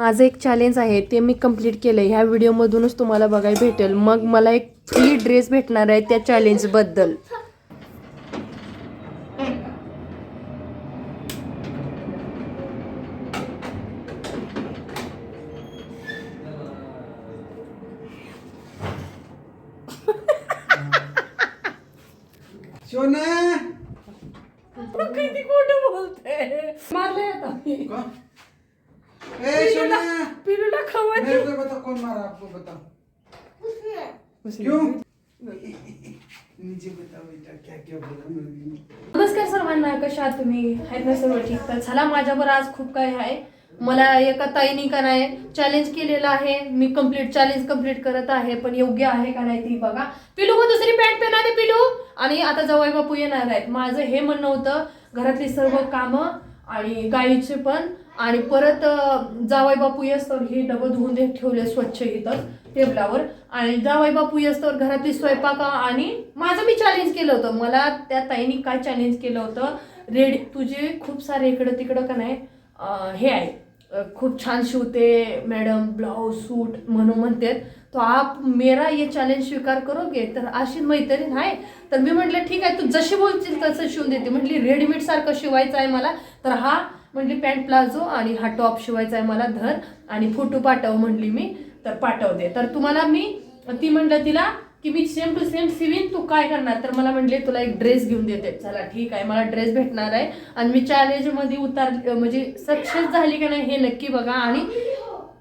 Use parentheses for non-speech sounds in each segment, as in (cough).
माझं एक चॅलेंज आहे ते मी कंप्लीट केलं ह्या व्हिडिओमधूनच तुम्हाला बघायला भेटेल. मग मला एक फ्री ड्रेस भेटणार आहे त्या चॅलेंजबद्दल बोलते. पिलूला खवत मेरे को कौन मारा आपको बताओ क्यों? मुझे बताओ बेटा क्या क्या बोला मैंने नमस्कार सर्वांना कशा आहात तुम्ही? आहेत ना सर्व ठीक तर चला माझ्यावर आज खूप काही आहे. मला एका ताईनी का नाही चॅलेंज केलेलं आहे. मी कंप्लीट चॅलेंज कंप्लीट करत आहे पण योग्य आहे का नाही ती बघा. पिलू मग दुसरी पॅन्ट पेना दे पिलू. आणि आता जवळ बापू येणार आहेत. माझं हे म्हणणं होतं घरातली सर्व कामं आणि गाईचे पण. आणि परत जावाई बापू तर हे डबं धुवून देत ठेवले स्वच्छ इथं टेबलावर. आणि जावाई बापू तर घरातली स्वयंपाक आणि माझं मी चॅलेंज केलं होतं. मला त्या ताईनी काय चॅलेंज केलं होतं? रेडी तुझे खूप सारे इकडं तिकडं का नाही हे आहे. खूप छान शिवते मॅडम ब्लाऊज सूट म्हणून म्हणतात. तो आप मेरा ये चॅलेंज स्वीकार करोगे तर अशी मैत्रीण आहे. तर मी म्हटलं ठीक आहे तू जशी बोलशील तसं शिवून देते. म्हटली रेडीमेड सारखं शिवायचं आहे मला. तर हा म्हटली पॅन्ट प्लाझो आणि हा टॉप शिवायचा आहे मला धर आणि फोटो पाठव म्हटली मी. तर पाठवते. तर तुम्हाला मी ती म्हटलं तिला की मी सेम टू सेम सिवीन तू काय करणार? तर मला म्हटले तुला एक ड्रेस घेऊन देते. चला ठीक आहे मला ड्रेस भेटणार आहे. आणि मी चॅलेंजमध्ये उतार म्हणजे सक्सेस झाली का नाही हे नक्की बघा. आणि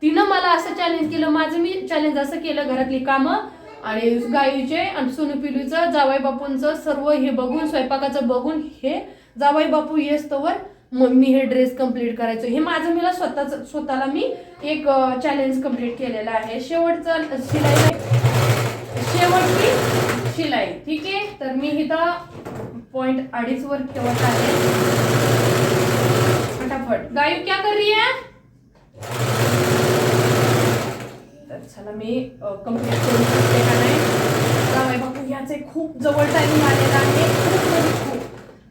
तिनं मला असं चॅलेंज केलं माझं मी चॅलेंज असं केलं घरातली कामं. आणि गाईचे आणि सोनू पिलूचं जावाई बापूंचं सर्व हे बघून स्वयंपाकाचं बघून हे जावाई बापू येस्तवर मग मी हे ड्रेस कंप्लीट करायचो. हे माझं मला स्वतःच स्वतःला मी एक चॅलेंज कंप्लीट केलेलं आहे. शेवटचं शिलाई शेवटची शिलाई ठीक आहे? तर मी इथं पॉइंट अडीच वर ठेवत आहे. फटाफट. गायू क्या कर रही है? चला मी कंप्लीट करू शकते का नाही? जावई बापू ह्याचे खूप जवळ टाईम आलेला आहे. खूप खूप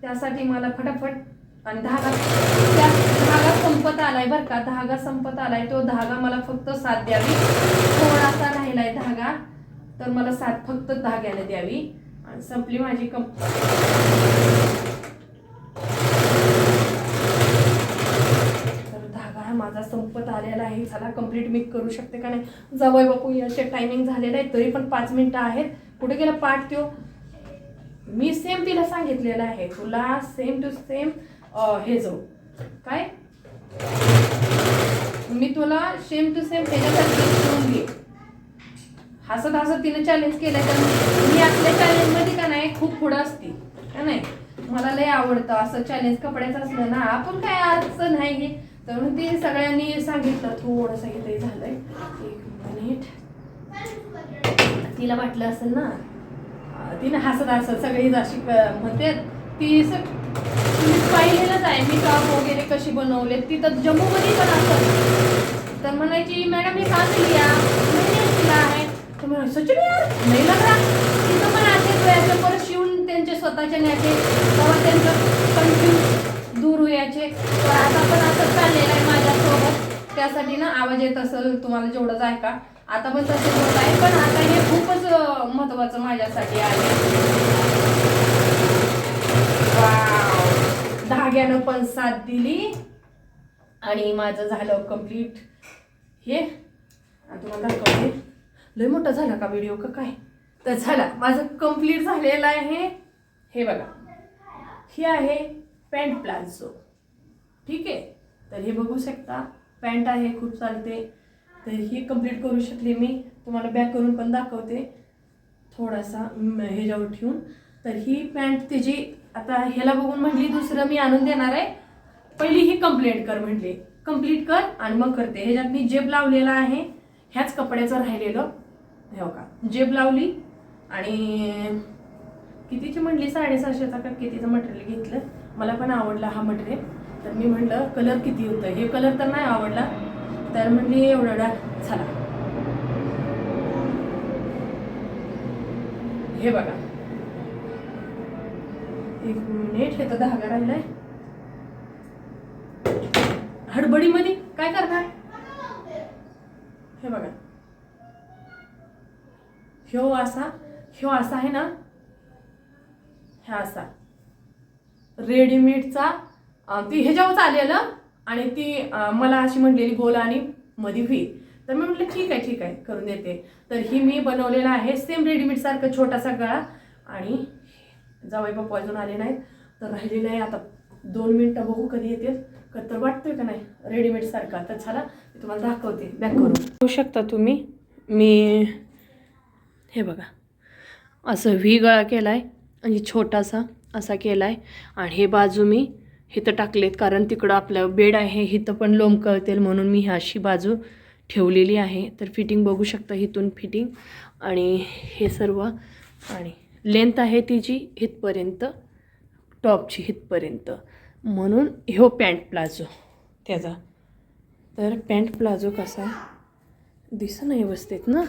त्यासाठी मला फटाफट आणि धागा त्या धागा संपत आलाय बरं का. धागा संपत आलाय तो धागा मला फक्त साथ द्यावी. थोडासा राहिलाय धागा तर मला साथ फक्त धाग्याला द्यावी. आणि संपली माझी कंप तर धागा हा माझा संपत आलेला आहे. चला कंप्लीट मी करू शकते का नाही? जावई बापू याचे टायमिंग झालेलं आहे तरी पण पाच मिनिटं आहेत. कुठे गेला पाठ त्यो? मी सेम तिला सांगितलेलं आहे. तुला सेम टू सेम हे जाऊ. काय? मी तुला सेम टू सेम ह्याच्यासारखी घे. हसत हसत तिने चॅलेंज केलं तर मी आपल्या चॅलेंजमध्ये का नाही खूप पुढं असते. का नाही? मला लय आवडतं असं चॅलेंज कपड्याचं असलं ना. आपण काय असं नाही घे तर म्हणून ते सगळ्यांनी सांगितलं थोडंसं इथे झालंय. एक मिनिट. तिला वाटलं असेल ना तिनं हसत हसत सगळी अशी क- म्हणते ती स- तुम्ही पाहिलेलंच आहे मी टॉप वगैरे कशी बनवले तिथं जम्मूमध्ये पण असत तर म्हणायची मॅडम हे का नाही लिया? नाही आहे तर सचिन यार नाही तिथं पण असेच परत शिवून त्यांचे स्वतःचे न्यायचे. तेव्हा त्यांचं कन्फ्यूज दूर याचे तर आता पण असं चाललेलं आहे माझ्यासोबत. त्यासाठी ना आवाज येत असेल तुम्हाला जेवढंच आहे का? आता पण तसे होत आहे पण आता हे खूपच महत्वाचं माझ्यासाठी आहे. धाग्यानं पण साथ दिली. आणि माझं झालं कंप्लीट हे आता तुम्हाला दाखवते. लय मोठा झाला का व्हिडिओ का काय? तर झाला. माझं कंप्लीट झालेलं आहे. हे बघा. ही आहे पॅन्ट प्लाझो ठीक आहे? तर हे बघू शकता. पॅन्ट आहे खूप चालते. तर ही कंप्लीट करू शकली मी. तुम्हाला बॅक करून पण दाखवते. थोडासा ह्याच्यावर ठेवून. तर ही पॅन्ट तिची आता ह्याला बघून म्हटली दुसरं मी आणून देणार आहे. पहिली ही कंप्लेंट कर म्हटली. कंप्लीट कर आणि मग करते. ह्याच्यात मी जेब लावलेला आहे. ह्याच कपड्याचं राहिलेलं. हे बघा. जेब लावली आणि कितीची म्हटली? साडेसहाशेचा का कितीचं मटेरियल घेतलं? मला पण आवडला हा मटेरियल. तर मी म्हटलं कलर किती होतं? हे कलर तर नाही आवडला. तर म्हणली एवढा झाला. हे बघा. एक मिनिट हे तर धागा राहिलाय. हडबडीमध्ये काय करणार? हे बघा. ह्यो असा ह्यो असा आहे ना? ह्या असा रेडीमेडचा ती ह्याच्यावरच आलेलं आणि ती मला अशी म्हणलेली गोल आणि मधी व्ही. तर मी म्हटलं ठीक आहे ठीक आहे करून देते. तर ही मी बनवलेला आहे सेम रेडीमेड सारखं छोटासा गळा. आणि जावई पप्पा अजून आले नाहीत. तर राहिलेलं आहे आता दोन मिनटं बघू कधी येते का तर वाटतोय का नाही? रेडीमेड सारखा. तर झाला मी तुम्हाला दाखवते. बॅक करून. बघू शकता तुम्ही मी हे बघा. असं व्ही गळा केला आहे आणि छोटासा. असा केला आहे आणि हे बाजू मी इथं टाकलेत कारण तिकडं आपलं बेड आहे इथं पण लोंब कळतील म्हणून मी अशी बाजू ठेवलेली आहे. तर फिटिंग बघू शकता इथून फिटिंग. आणि हे सर्व आणि लेंथ आहे तिची इथपर्यंत टॉपची इथपर्यंत म्हणून ह्यो पॅन्ट प्लाझो त्याचा. तर पॅन्ट प्लाझो कसा आहे दिसत नाही व्यवस्थित ना?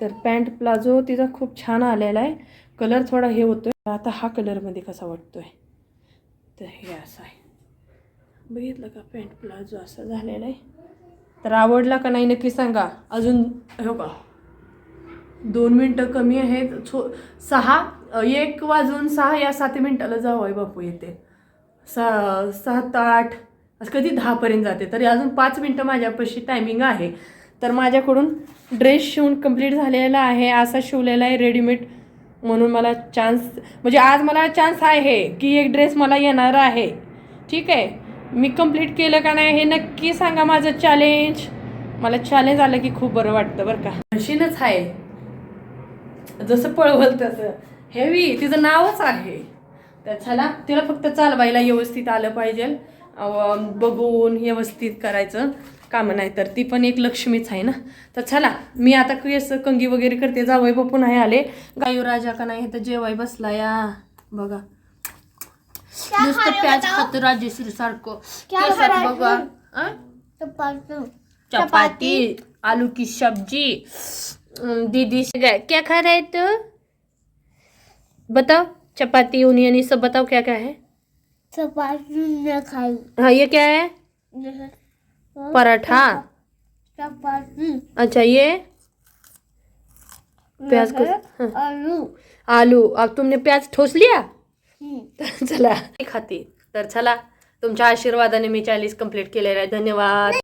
तर पॅन्ट प्लाझो तिचा खूप छान आलेला आहे. कलर थोडा हे होतो आहे आता हा कलरमध्ये कसा वाटतो आहे तर हे असं आहे. बघितलं का? पॅन्ट प्लाझो असा झालेला आहे. तर आवडला का नाही नक्की सांगा. अजून हो का दोन मिनटं कमी आहेत. छो सहा एक वाजून सहा या सात मिनटाला जावं बापू येते. सा सात आठ असं कधी दहापर्यंत जाते. तरी अजून पाच मिनटं माझ्यापाशी टायमिंग आहे. तर माझ्याकडून ड्रेस शिवून कंप्लीट झालेला आहे. असा शिवलेला आहे रेडीमेड म्हणून मला चान्स म्हणजे आज मला चान्स आहे की एक ड्रेस मला येणार आहे. ठीक आहे? मी कंप्लीट केलं का नाही हे नक्की सांगा माझं चॅलेंज मला चॅलेंज आलं की खूप बरं वाटतं बरं का. मशीनच आहे. जसं पळवल तसं. हेवी तिचं नावच आहे. तर चला तिला फक्त चालवायला व्यवस्थित आलं पाहिजे. बघून व्यवस्थित करायचं. काम नाही तर ती पण एक लक्ष्मीच आहे ना. तर चला मी आता केस कंगी वगैरे करते जावई बापू नाही आले. गायू राजा का नाही तर जेवाय बसला या. बघा. नुसतं प्याज खात राजेश्री सारखं केसात? बघा? चपाती. चपाती आलू की सब्जी. दीदी क्या खा रहे तू? बताओ चपाती ओनियन ये सब बताओ क्या क्या है? चपाती खाई। हाँ ये क्या है? पराठा? चपाती अच्छा ये. प्याज को आलू आलू. अब तुमने प्याज ठोस लिया? तर चला. नाही खाते. तर चला तुमच्या आशीर्वादाने मी चाळीस कंप्लीट केलेला आहे. धन्यवाद.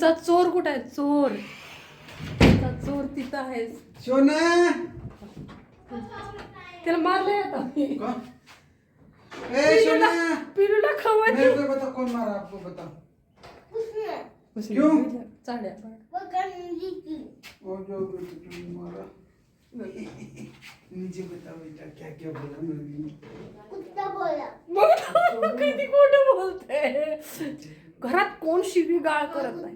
तुमचा चोर कुठे आहे? चोर. तुमचा चोर तिथं आहे. सोना! त्याला मारलंय आता मी. ए सोना! पिलूला खवत मेरे को बताओ कौन मारा आपको बताओ? उसने। क्यों? चालेल वो गंदी की। वो जो तुमने मारा। मुझे बताओ बेटा क्या क्या बोला मैंने? कुत्ता बोला। बघ ना, किती खोटं बोलते घरात कोण शिवी गाळ करत नाही.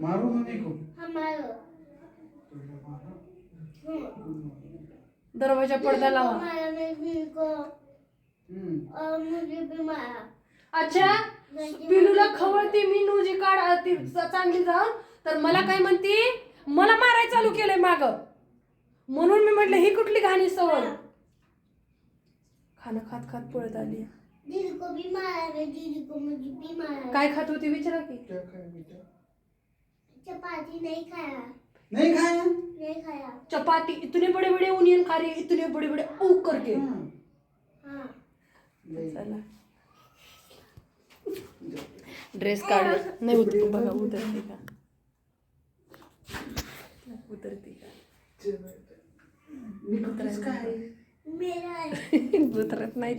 मारो मम्मी को. दरवाजा पडदा लावा. अच्छा पिलूला खवळते मी नूजी काढ ती चांगली जाऊन. तर मला काय म्हणते मला मारायला चालू केलंय माग. म्हणून मी म्हटलं ही कुठली घाणी सवय खाणं खात खात पळत आली. दीदी को भी मारा है दीदी को मुझे भी मारा है। काय खात होती विचारा की क्या खाया बेटा? चपाती नहीं खाया। नहीं खाया? नहीं खाया। चपाती इतने बड़े बड़े ओनियन खा रही है इतने बड़े बड़े ओ करके। हाँ। हाँ। चला। ड्रेस काढ नाही उतर बघा उतरते का? उतरते का? (laughs) है उतरत नाही.